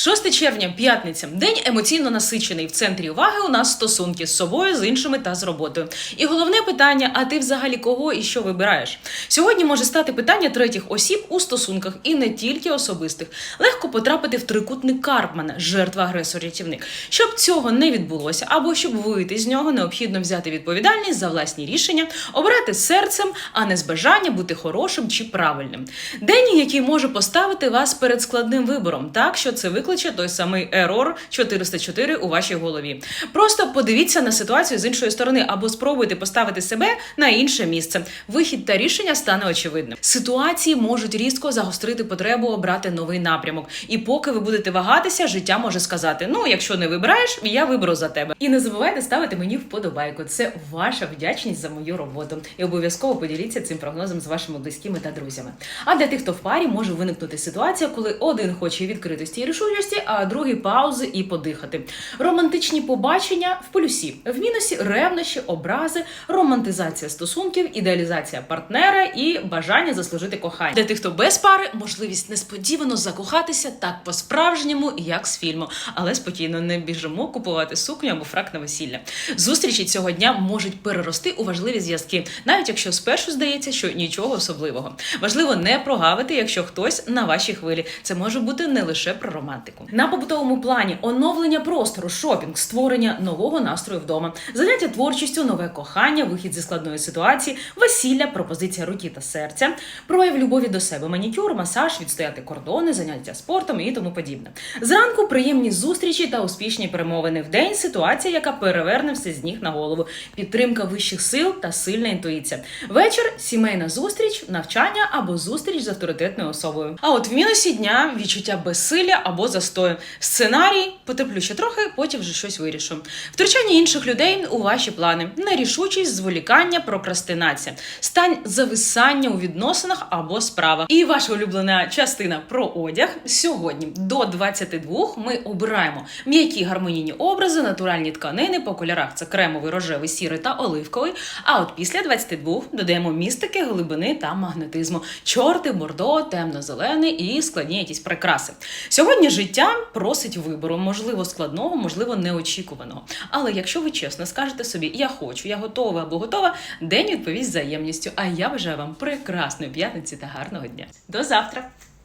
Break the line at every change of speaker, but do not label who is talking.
6 червня, п'ятниця, день емоційно насичений. В центрі уваги у нас стосунки з собою, з іншими та з роботою. І головне питання: а ти взагалі кого і що вибираєш? Сьогодні може стати питання третіх осіб у стосунках і не тільки особистих. Легко потрапити в трикутник Карпмана, жертва агресор рятівник. Щоб цього не відбулося, або щоб вийти з нього, необхідно взяти відповідальність за власні рішення, обрати серцем, а не з бажання бути хорошим чи правильним. День, який може поставити вас перед складним вибором, так що це викличе той самий ерор 404 у вашій голові. Просто подивіться на ситуацію з іншої сторони, або спробуйте поставити себе на інше місце. Вихід та рішення стане очевидним. Ситуації можуть різко загострити потребу обрати новий напрямок. І поки ви будете вагатися, життя може сказати: ну, якщо не вибираєш, я виберу за тебе. І не забувайте ставити мені вподобайку. Це ваша вдячність за мою роботу. І обов'язково поділіться цим прогнозом з вашими близькими та друзями. А для тих, хто в парі, може виникнути ситуація, коли один хоче відкритості і рішучості, а другий паузи і подихати. Романтичні побачення в плюсі, в мінусі ревнощі, образи, романтизація стосунків, ідеалізація партнера і бажання заслужити кохання. Для тих, хто без пари, можливість несподівано закохатися так по-справжньому, як з фільму. Але спокійно не біжимо купувати сукню або фрак на весілля. Зустрічі цього дня можуть перерости у важливі зв'язки, навіть якщо спершу здається, що нічого особливого. Важливо не прогавити, якщо хтось на вашій хвилі. Це може бути не лише про романтику. На побутовому плані оновлення простору, шопінг, створення нового настрою вдома, заняття творчістю, нове кохання, вихід зі складної ситуації, весілля, пропозиція руки та серця, прояв любові до себе, манікюр, масаж, відстояти кордони, заняття спортом і тому подібне. Зранку приємні зустрічі та успішні перемовини. В день ситуація, яка переверне все з ніг на голову, підтримка вищих сил та сильна інтуїція. Вечір сімейна зустріч, навчання або зустріч з авторитетною особою. А от в мінусі дня відчуття безсилля або застою. Сценарій потерплю ще трохи, потім вже щось вирішу. Втручання інших людей у ваші плани, нерішучість, зволікання, прокрастинація, стань зависання у відносинах або справах. І ваша улюблена частина про одяг. Сьогодні до 22 ми обираємо м'які гармонійні образи, натуральні тканини по кольорах. Це кремовий, рожевий, сірий та оливковий. А от після 22 додаємо містики, глибини та магнетизму, чорти, бордо, темно-зелений і складні якісь прикраси. Сьогодні життя просить вибору, можливо, складного, можливо, неочікуваного. Але якщо ви чесно скажете собі, я хочу, я готова або готова, день відповість взаємністю. А я бажаю вам прекрасної п'ятниці та гарного дня. До завтра!